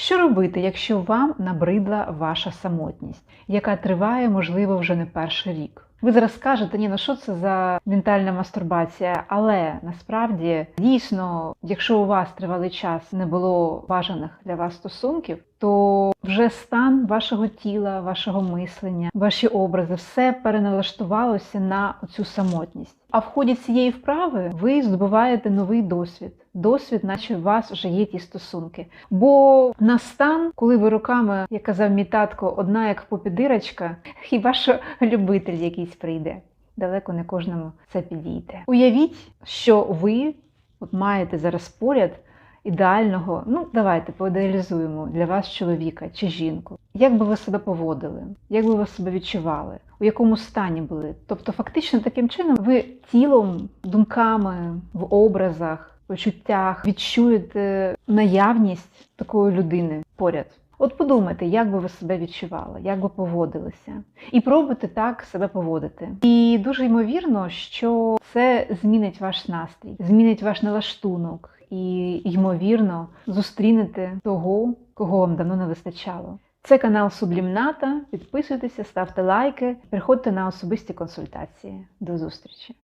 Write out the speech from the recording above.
Що робити, якщо вам набридла ваша самотність, яка триває, можливо, вже не перший рік? Ви зараз скажете, ні, ну що це за ментальна мастурбація? Але насправді дійсно, якщо у вас тривалий час не було бажаних для вас стосунків, то вже стан вашого тіла, вашого мислення, ваші образи, все переналаштувалося на цю самотність. А в ході цієї вправи ви здобуваєте новий досвід. Досвід, наче у вас вже є ті стосунки. Бо на стан, коли ви руками, як казав мій татко, одна як попідирочка, хіба що любитель якийсь прийде. Далеко не кожному це підійде. Уявіть, що ви от маєте зараз поряд ідеального, ну давайте поідеалізуємо для вас чоловіка чи жінку. Як би ви себе поводили? Як би ви себе відчували? У якому стані були? Тобто, фактично, таким чином ви тілом, думками, в образах, почуттях відчуєте наявність такої людини поряд. От подумайте, як би ви себе відчували, як би поводилися, і пробуйте так себе поводити. І дуже ймовірно, що це змінить ваш настрій, змінить ваш налаштунок, і ймовірно зустрінете того, кого вам давно не вистачало. Це канал Сублімната. Підписуйтеся, ставте лайки, приходьте на особисті консультації. До зустрічі!